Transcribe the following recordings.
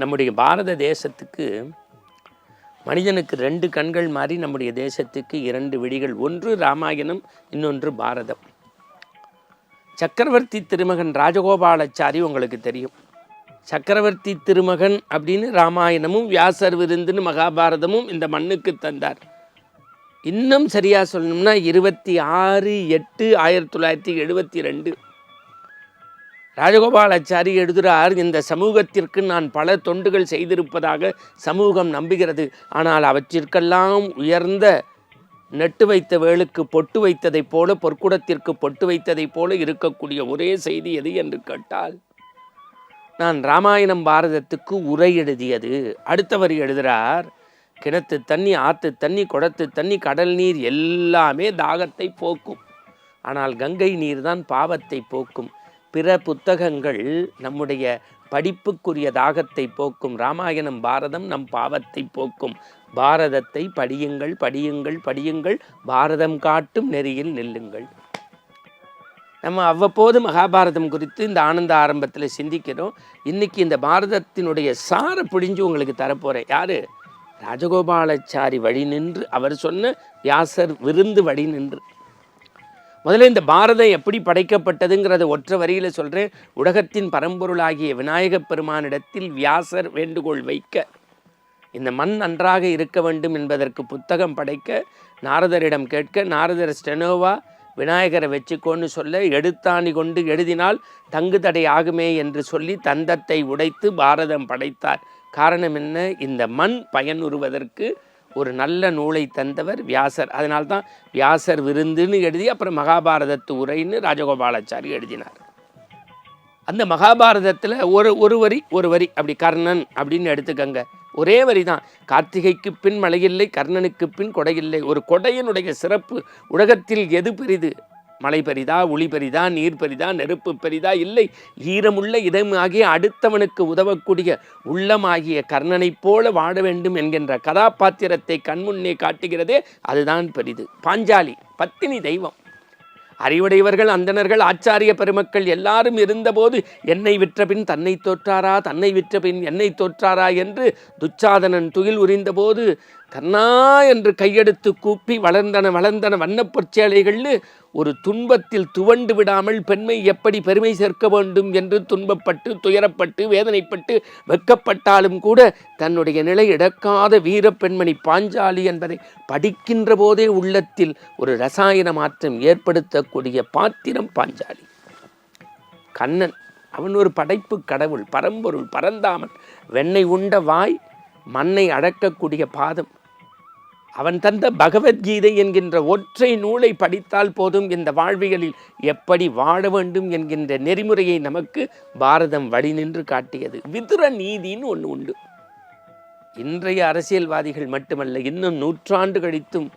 நம்முடைய பாரத தேசத்துக்கு மனிதனுக்கு ரெண்டு கண்கள் மாதிரி நம்முடைய தேசத்துக்கு இரண்டு விழிகள் ஒன்று ராமாயணம் இன்னொன்று பாரதம். சக்கரவர்த்தி திருமகன் ராஜகோபாலாச்சாரி உங்களுக்கு தெரியும். சக்கரவர்த்தி திருமகன் அப்படின்னு ராமாயணமும் வியாசர் விருந்துன்னு மகாபாரதமும் இந்த மண்ணுக்கு தந்தார். இன்னும் சரியாக சொல்லணும்னா இருபத்தி ஆறு எட்டு ஆயிரத்தி தொள்ளாயிரத்தி எழுபத்தி ரெண்டு. ராஜகோபாலாச்சாரி எழுதுகிறார் இந்த சமூகத்திற்கு நான் பல தொண்டுகள் செய்திருப்பதாக சமூகம் நம்புகிறது. ஆனால் அவற்றிற்கெல்லாம் உயர்ந்த நெட்டு வைத்த வேளுக்கு பொட்டு வைத்ததைப் போல பொற்குடத்திற்கு பொட்டு வைத்ததைப் போல இருக்கக்கூடிய ஒரே செய்தி எது? என்று கேட்டால் நான் ராமாயணம் பாரதத்துக்கு உரை எழுதியது. அடுத்தவர் எழுதுகிறார் கிணத்து தண்ணி ஆற்று தண்ணி குடத்து தண்ணி கடல் நீர் எல்லாமே தாகத்தை போக்கும். ஆனால் கங்கை நீர் தான் பாவத்தை போக்கும். பிற புத்தகங்கள் நம்முடைய படிப்புக்குரிய தாகத்தை போக்கும். ராமாயணம் பாரதம் நம் பாவத்தை போக்கும். பாரதத்தை படியுங்கள் படியுங்கள் படியுங்கள். பாரதம் காட்டும் நெறியில் நில்லுங்கள். நம்ம அவ்வப்போது மகாபாரதம் குறித்து இந்த ஆனந்த ஆரம்பத்தில் சிந்திக்கிறோம். இன்னைக்கு இந்த பாரதத்தினுடைய சார பிடிஞ்சு உங்களுக்கு தரப்போகிறேன் யாரு? ராஜகோபாலாச்சாரி வழி நின்று அவர் சொன்ன வியாசர் விருந்து வழி நின்று. முதல்ல இந்த பாரதம் எப்படி படைக்கப்பட்டதுங்கிறத ஒற்ற வரியில் சொல்கிறேன் உலகத்தின் பரம்பொருளாகிய விநாயகப் பெருமானிடத்தில் வியாசர் வேண்டுகோள் வைக்க இந்த மண் நன்றாக இருக்க வேண்டும் என்பதற்கு புத்தகம் படைக்க நாரதரிடம் கேட்க நாரதர் ஸ்டெனோவா விநாயகரை வச்சுக்கோன்னு சொல்ல எடுத்தாணி கொண்டு எழுதினால் தங்கு தடை ஆகுமே என்று சொல்லி தந்தத்தை உடைத்து பாரதம் படைத்தார். காரணம் என்ன? இந்த மண் பயனுறுவதற்கு ஒரு நல்ல நூலை தந்தவர் வியாசர். அதனால்தான் வியாசர் விருந்துன்னு எழுதி அப்புறம் மகாபாரதத்து உரைன்னு ராஜகோபாலாச்சாரி எழுதினார். அந்த மகாபாரதத்தில் ஒரு ஒரு வரி ஒரு வரி அப்படி கர்ணன் அப்படின்னு எடுத்துக்கங்க. ஒரே வரி தான் கார்த்திகைக்கு பின் மழையில்லை கர்ணனுக்கு பின் கொடையில்லை. ஒரு கொடையினுடைய சிறப்பு உலகத்தில் எது பெரிது? மழை பெரிதா ஒளி பெரிதா நீர் பெரிதா நெருப்பு பெரிதா இல்லை ஈரமுள்ள இதமாகிய அடுத்தவனுக்கு உதவக்கூடிய உள்ளமாகிய கர்ணனைப் போல வாழ வேண்டும் என்கின்ற கதாபாத்திரத்தை கண்முன்னே காட்டுகிறதே அதுதான் பெரிது. பாஞ்சாலி பத்தினி தெய்வம். அறிவுடையவர்கள் அந்தணர்கள் ஆச்சாரிய பெருமக்கள் எல்லாரும் இருந்தபோது என்னை விற்றபின் தன்னை தோற்றாரா தன்னை விற்றபின் என்னை தோற்றாரா என்று துச்சாதனன் துயில் உரிந்தபோது கண்ணா என்று கையெடுத்து கூப்பி வளர்ந்தன வளர்ந்தன வண்ணப்பொற்சேலைகள்னு ஒரு துன்பத்தில் துவண்டு விடாமல் பெண்மை எப்படி பெருமை சேர்க்க வேண்டும் என்று துன்பப்பட்டு துயரப்பட்டு வேதனைப்பட்டு வெட்கப்பட்டாலும் கூட தன்னுடைய நிலை இழக்காத வீர பெண்மணி பாஞ்சாலி என்பதை படிக்கின்ற போதே உள்ளத்தில் ஒரு ரசாயன மாற்றம் ஏற்படுத்தக்கூடிய பாத்திரம் பாஞ்சாலி. கண்ணன் அவன் ஒரு படைப்பு கடவுள் பரம்பொருள் பரந்தாமன் வெண்ணை உண்ட வாய் மண்ணை அடக்கக்கூடிய பாதம் அவன் தந்த பகவத்கீதை என்கின்ற ஒற்றை நூலை படித்தால் போதும் இந்த வாழ்வியலில் எப்படி வாழ வேண்டும் என்கின்ற நெறிமுறையை நமக்கு பாரதம் வழி நின்று காட்டியது. விதுர நீதின்னு ஒன்று உண்டு. இன்றைய அரசியல்வாதிகள் மட்டுமல்ல இன்னும் நூற்றாண்டு கழித்தும்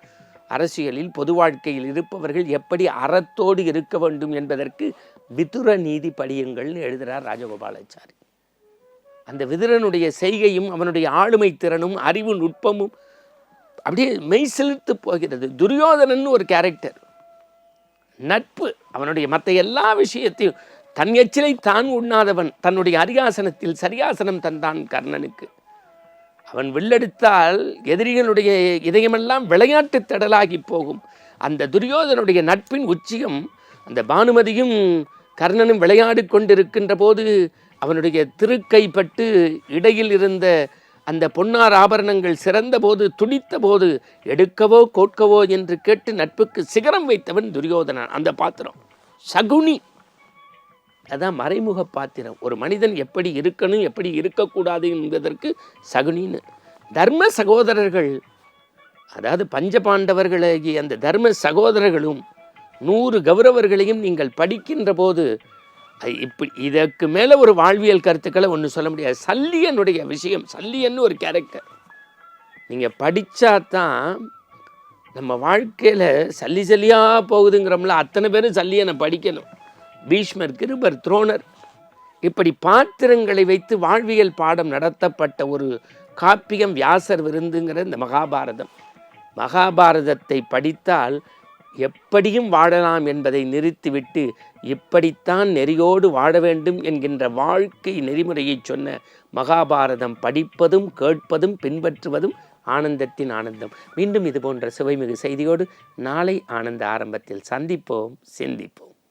அரசியலில் பொது வாழ்க்கையில் இருப்பவர்கள் எப்படி அறத்தோடு இருக்க வேண்டும் என்பதற்கு விதுர நீதி படியுங்கள்னு எழுதுகிறார் ராஜகோபாலாச்சாரி. அந்த விதுரனுடைய செய்கையும் அவனுடைய ஆளுமை திறனும் அறிவு நுட்பமும் அப்படியே மெய் செலுத்து போகிறது. துரியோதனன் ஒரு கேரக்டர் நட்பு அவனுடைய மற்ற எல்லா விஷயத்தையும் தன் எச்சிலை தான் உண்ணாதவன் தன்னுடைய அரியாசனத்தில் சரியாசனம் தந்தான் கர்ணனுக்கு. அவன் வில்லெடுத்தால் எதிரிகளுடைய இதயமெல்லாம் விளையாட்டு தடலாகி போகும். அந்த துரியோதனுடைய நட்பின் உச்சியம் அந்த பானுமதியும் கர்ணனும் விளையாடி கொண்டிருக்கின்ற போது அவனுடைய திருக்கைப்பட்டு இடையில் இருந்த அந்த பொன்னார் ஆபரணங்கள் சிறந்த போது துடித்த போது எடுக்கவோ கோட்கவோ என்று கேட்டு நட்புக்கு சிகரம் வைத்தவன் துரியோதனன். அந்த பாத்திரம் சகுனி. அதான் மறைமுக பாத்திரம். ஒரு மனிதன் எப்படி இருக்கணும் எப்படி இருக்கக்கூடாது என்பதற்கு சகுனின்னு. தர்ம சகோதரர்கள் அதாவது பஞ்சபாண்டவர்களாகிய அந்த தர்ம சகோதரர்களும் நூறு கௌரவர்களையும் நீங்கள் படிக்கின்ற போது இப்படி இதற்கு மேலே ஒரு வாழ்வியல் கருத்துக்களை ஒன்று சொல்ல முடியாது. சல்லியனுடைய விஷயம் சல்லியன்னு ஒரு கேரக்டர் நீங்கள் படித்தா தான் நம்ம வாழ்க்கையில் சல்லி சல்லியாக போகுதுங்கிறோம்ல அத்தனை பேரும் சல்லியனை படிக்கணும். பீஷ்மர் கிருபர் துரோணர். இப்படி பாத்திரங்களை வைத்து வாழ்வியல் பாடம் நடத்தப்பட்ட ஒரு காப்பியம் வியாசர் விருந்துங்கிற இந்த மகாபாரதம். மகாபாரதத்தை படித்தால் எப்படியும் வாழலாம் என்பதை நிறுத்திவிட்டு இப்படித்தான் நெறியோடு வாழ வேண்டும் என்கின்ற வாழ்க்கை நெறிமுறையை சொன்ன மகாபாரதம் படிப்பதும் கேட்பதும் பின்பற்றுவதும் ஆனந்தத்தின் ஆனந்தம். மீண்டும் இது போன்ற சுவைமிகு செய்தியோடு நாளை ஆனந்த ஆரம்பத்தில் சந்திப்போம் சிந்திப்போம்.